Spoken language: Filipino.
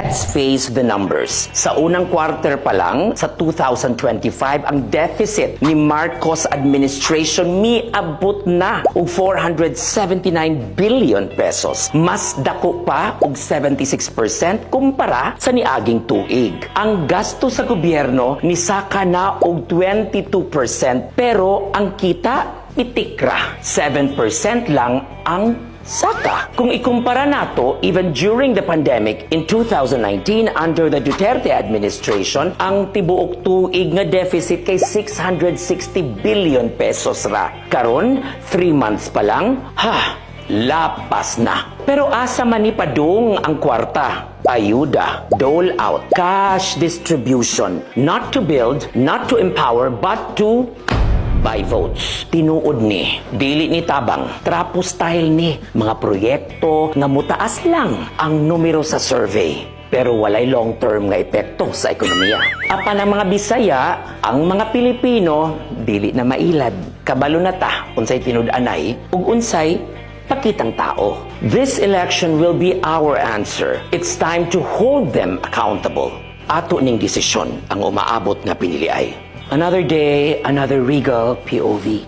Let's face the numbers. Sa unang quarter pa lang, sa 2025, ang deficit ni Marcos administration miabot na og 479 billion pesos. Mas dako pa og 76% kumpara sa niaging tuig. Ang gasto sa gobyerno ni saka na og 22% pero ang kita pitikra 7% lang ang Saka, kung ikumpara nato, even during the pandemic in 2019 under the Duterte administration, ang tibuok tuig nga deficit kay 660 billion pesos ra. Karon, 3 months pa lang, ha, lapas na. Pero asa man ni padung ang kwarta? Ayuda, dole out, cash distribution, not to build, not to empower, but to by votes. Tinuod ni, dili ni tabang, trapo style ni, mga proyekto nga mutaas lang ang numero sa survey pero walay long-term nga epekto sa ekonomiya. Apan ang mga Bisaya, ang mga Pilipino, dili na mailad. Kabalo na ta, unsay tinud-anay, ug unsay pakitang tao. This election will be our answer. It's time to hold them accountable. Ato ning desisyon ang umaabot nga piniliay. Another day, another regal POV.